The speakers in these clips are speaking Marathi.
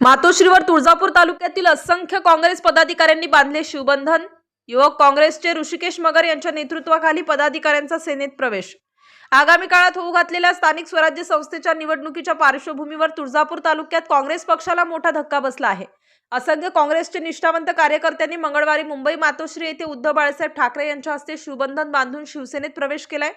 मातोश्रीवर तुळजापूर तालुक्यातील असंख्य काँग्रेस पदाधिकाऱ्यांनी बांधले शिवबंधन. युवक काँग्रेसचे ऋषिकेश मगर यांच्या नेतृत्वाखाली पदाधिकाऱ्यांचा सेनेत प्रवेश. आगामी काळात होऊ घातलेल्या स्थानिक स्वराज्य संस्थेच्या निवडणुकीच्या पार्श्वभूमीवर तुळजापूर तालुक्यात काँग्रेस पक्षाला मोठा धक्का बसला आहे. असंख्य काँग्रेसचे निष्ठावंत कार्यकर्त्यांनी मंगळवारी मुंबई मातोश्री येथे उद्धव बाळासाहेब ठाकरे यांच्या हस्ते शिवबंधन बांधून शिवसेनेत प्रवेश केलाय.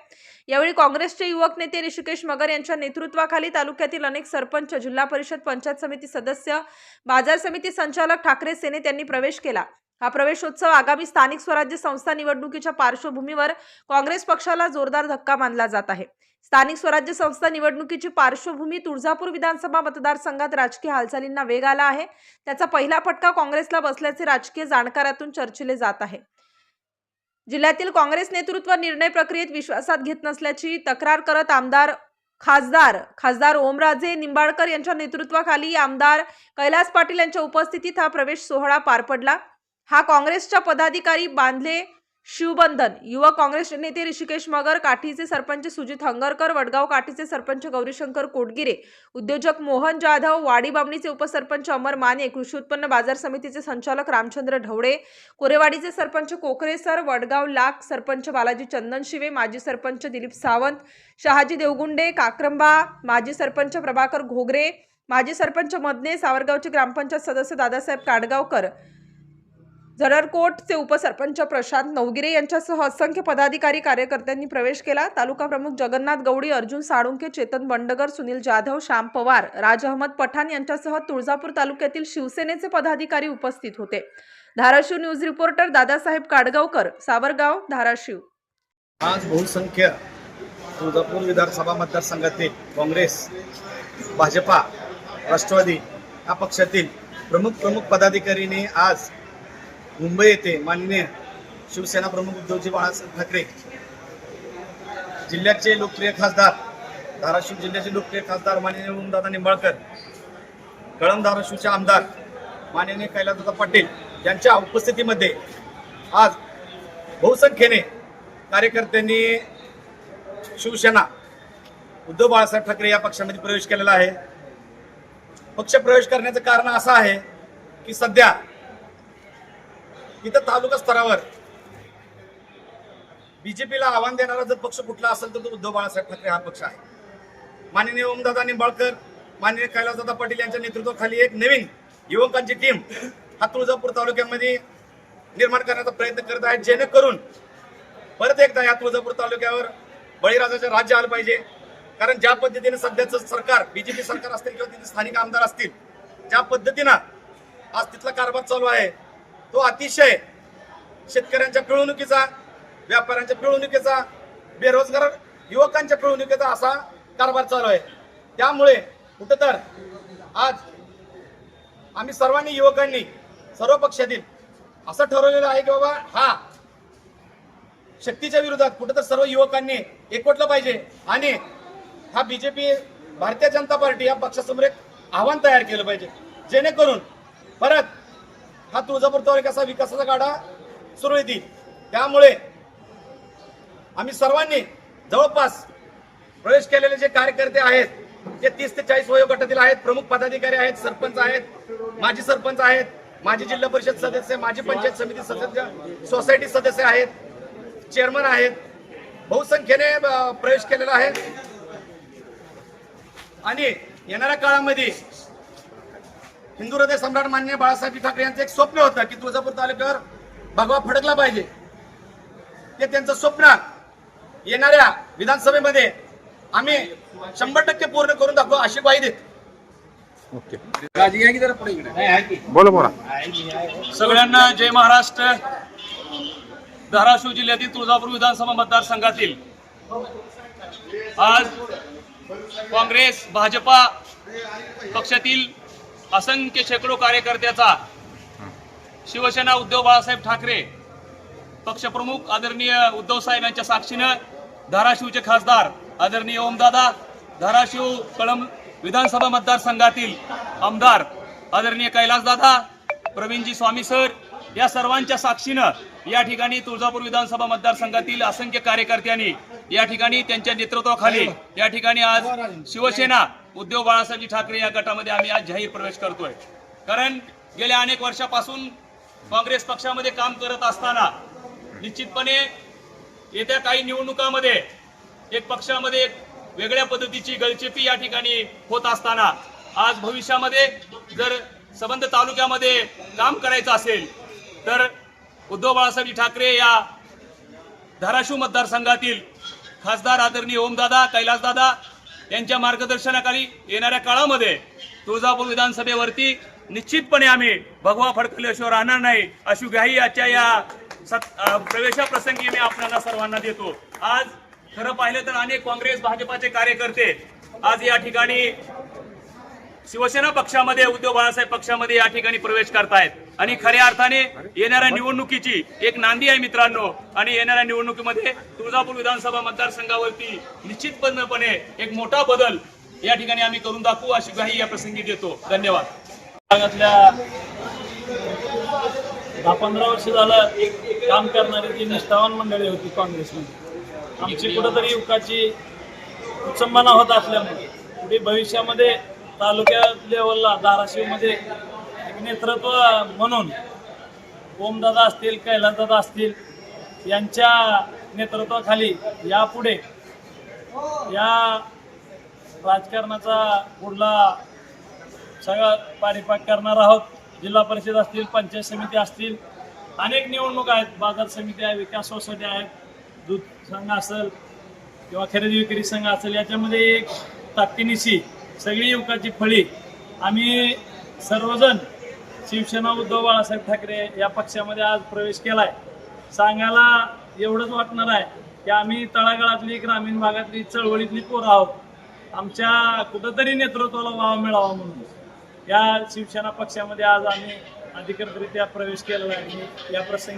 यावेळी काँग्रेसचे युवक नेते ऋषिकेश मगर यांच्या नेतृत्वाखाली तालुक्यातील अनेक सरपंच जिल्हा परिषद पंचायत समिती सदस्य बाजार समिती संचालक ठाकरे सेनेत यांनी प्रवेश केला. हा प्रवेशोत्सव आगामी स्थानिक स्वराज्य संस्था निवडणुकीच्या पार्श्वभूमीवर काँग्रेस पक्षाला जोरदार धक्का मानला जात आहे. स्थानिक स्वराज्य संस्था निवडणुकीची पार्श्वभूमी तुळजापूर विधानसभा मतदारसंघात राजकीय हालचालींना वेग आला आहे. त्याचा पहिला फटका काँग्रेसला बसल्याचे राजकीय जाणकारातून चर्चिले जात आहे. जिल्ह्यातील काँग्रेस नेतृत्व निर्णय प्रक्रियेत विश्वासात घेत नसल्याची तक्रार करत आमदार खासदार खासदार ओमराजे निंबाळकर यांच्या नेतृत्वाखाली आमदार कैलास पाटील यांच्या उपस्थितीत हा प्रवेश सोहळा पार पडला. हा काँग्रेसच्या पदाधिकारी बांधले शिवबंधन. युवक काँग्रेस नेते ऋषिकेश मगर काठीचे सरपंच सुजित हंगरकर वडगाव काठीचे सरपंच गौरीशंकर कोटगिरे उद्योजक मोहन जाधव वाडी बामणीचे उपसरपंच अमर माने कृषी उत्पन्न बाजार समितीचे संचालक रामचंद्र ढवळे कोरेवाडीचे सरपंच कोकरे सर वडगाव लाख सरपंच बालाजी चंदन शिवे माजी सरपंच दिलीप सावंत शहाजी देवगुंडे काक्रंबा माजी सरपंच प्रभाकर घोगरे माजी सरपंच मदने सावरगावचे ग्रामपंचायत सदस्य दादासाहेब काडगावकर जररकोटचे उपसरपंच प्रशांत नवगिरे यांच्यासह असंख्य पदाधिकारी कार्यकर्त्यांनी प्रवेश केला. तालुका प्रमुख जगन्नाथ गवडी अर्जुन साळुंके चेतन बंडगर सुनील जाधव श्याम पवार राज अहमद पठाण यांच्यासह तुळजापूर तालुक्यातील शिवसेनेचे पदाधिकारी उपस्थित होते. Dharashiv news reporter Dadasaheb Kadgaonkar Savargaon Dharashiv. आज बहुसंख्य तुळजापूर विधानसभा मतदारसंघातील काँग्रेस भाजपा राष्ट्रवादी या पक्षातील प्रमुख प्रमुख पदाधिकारीने आज मुंबई येथे माननीय शिवसेना प्रमुख उद्धवजी बाळासाहेब ठाकरे जिल्ह्याचे लोकप्रिय खासदार धाराशिव जिल्ह्याचे लोकप्रिय खासदार माननीय ओमदादा निंबाळकर कळम धाराशिवचे आमदार माननीय कैलासदादा पाटील यांच्या उपस्थितीमध्ये आज बहुसंख्येने कार्यकर्त्यांनी शिवसेना उद्धव बाळासाहेब ठाकरे या पक्षामध्ये प्रवेश केलेला आहे. पक्ष प्रवेश करण्याचं कारण असं आहे की सध्या इथं तालुका स्तरावर. बीजेपीला आव्हान देणारा जर पक्ष कुठला असेल तर तो उद्धव बाळासाहेब ठाकरे हा पक्ष आहे. माननीय ओमदादा निंबाळकर माननीय कैलासदादा पाटील यांच्या नेतृत्वाखाली एक नवीन युवकांची टीम हा तुळजापूर तालुक्यामध्ये निर्माण करण्याचा प्रयत्न करत आहे. जेणेकरून परत एकदा या तुळजापूर तालुक्यावर बळीराजाचे राज्य आलं पाहिजे. कारण ज्या पद्धतीने सध्याचं सरकार बीजेपी सरकार असतील किंवा तिथे स्थानिक आमदार असतील ज्या पद्धतीनं आज तिथला कारभार चालू आहे तो अतिशय शेतकऱ्यांच्या पिळवणुकीचा व्यापाऱ्यांच्या पिळवणुकीचा बेरोजगार युवकांच्या पिळवणुकीचा असा कारभार चालू आहे. त्यामुळे कुठं तर आज आम्ही सर्वांनी युवकांनी सर्व पक्षातील असं ठरवलेलं आहे की बाबा हा शक्तीच्या विरोधात कुठं तर सर्व युवकांनी एकवटलं पाहिजे आणि हा बीजेपी भारतीय जनता पार्टी या पक्षासमोर एक आव्हान तयार केलं पाहिजे. जेणेकरून परत तुळजापूर तालुक्याचा विकासाचा गाडा सुरू येतील त्यामुळे आम्ही सर्वांनी जवळपास प्रवेश केलेले जे कार्यकर्ते आहेत ते तीस ते चाळीस वयोगटातील आहेत प्रमुख पदाधिकारी आहेत सरपंच आहेत माजी सरपंच आहेत माजी जिल्हा परिषद सदस्य माजी पंचायत समिती सदस्य सोसायटी सदस्य आहेत चेअरमन आहेत बहुसंख्येने प्रवेश केलेला आहे. आणि येणाऱ्या काळामध्ये हिंदू हृदय सम्राट मान्य बाळासाहेब ठाकरे यांचं एक स्वप्न होतं की तुळजापूर तालुक्यावर भगवा फडकला पाहिजे. ते त्यांचं स्वप्न. येणाऱ्या विधानसभेमध्ये आम्ही शंभर टक्के पूर्ण करून दाखवू अशी ग्वाही देत. बोला बोला. सगळ्यांना जय महाराष्ट्र. धाराशिव जिल्ह्यातील तुळजापूर विधानसभा मतदारसंघातील आज काँग्रेस भाजपा पक्षातील असंख्य शेकडो कार्यकर्त्याचा शिवसेना उद्धव बाळासाहेब ठाकरे पक्षप्रमुख आदरणीय उद्धव साहेब यांच्या साक्षीनं धाराशिवचे खासदार आदरणीय ओमदादा धाराशिव कळंब विधानसभा मतदारसंघातील आमदार आदरणीय कैलासदादा प्रवीणजी स्वामी सर या सर्वांच्या साक्षीनं या ठिकाणी तुळजापूर विधानसभा मतदारसंघातील असंख्य कार्यकर्त्यांनी या ठिकाणी त्यांच्या नेतृत्वाखाली या ठिकाणी आज शिवसेना उद्धव बाळासाहेबजी ठाकरे या गटामध्ये आम्ही आज जाहीर प्रवेश करतोय. कारण गेल्या अनेक वर्षापासून काँग्रेस पक्षामध्ये काम करत असताना निश्चितपणे येत्या काही निवडणुकामध्ये एक पक्षामध्ये एक वेगळ्या पद्धतीची गळचेपी या ठिकाणी होत असताना आज भविष्यामध्ये जर संबंध तालुक्यामध्ये काम करायचं असेल तर उद्धव बाळासाहेब ठाकरे या धाराशिव मतदारसंघातील खासदार आदरणीय ओमदादा कैलासदादा यांच्या मार्गदर्शनाखाली येणाऱ्या काळामध्ये तुळजापूर विधानसभेवरती निश्चितपणे आम्ही भगवा फडकल्याशिवाय राहणार नाही अशी ग्राही आजच्या या सत- प्रवेशाप्रसंगी मी आपल्याला सर्वांना देतो. आज खरं पाहिलं तर अनेक काँग्रेस भाजपाचे कार्यकर्ते आज या ठिकाणी शिवसेना पक्षामध्ये उद्धव बाळासाहेब पक्षामध्ये या ठिकाणी प्रवेश करतायत. आणि खऱ्या अर्थाने येणाऱ्या निवडणुकीची एक नांदी आहे मित्रांनो. आणि येणाऱ्या निवडणुकीमध्ये तुळजापूर विधानसभा मतदारसंघावरती निश्चितपणे एक मोठा बदल या ठिकाणी आम्ही करून दाखवू अशी ग्वाही या प्रसंगी देतो. धन्यवाद. दहा पंधरा वर्ष झालं काम करणारी जी निष्ठावान मंडळी होती काँग्रेसमध्ये. आमची कुठंतरी युकाची उत्संबना होत असल्यामुळे पुढे भविष्यामध्ये तालुक्या लेवलला धाराशिवमध्ये एक नेतृत्व म्हणून ओमदादा असतील कैलासदादा असतील यांच्या नेतृत्वाखाली यापुढे या राजकारणाचा पुढला सगळा पारिपाक करणार आहोत. जिल्हा परिषद असतील पंचायत समिती असतील अनेक निवडणूक आहेत. बाजार समिती आहे विकास सोसायटी आहेत दूध संघ असेल किंवा खरेदी विक्री संघ असेल याच्यामध्ये एक ताकदीनिशी सगळी युवकाची फळी. आम्ही सर्वजण शिवसेना उद्धव बाळासाहेब ठाकरे या पक्षामध्ये आज प्रवेश केलाय. सांगायला एवढंच वाटणार आहे की आम्ही तळागाळातली ग्रामीण भागातली चळवळीतली पोरं आहोत. आमच्या कुठंतरी नेतृत्वाला वाव मिळावा म्हणून. या शिवसेना पक्षामध्ये आज आम्ही अधिकृतरित्या प्रवेश केलेला आहे. या प्रसंगी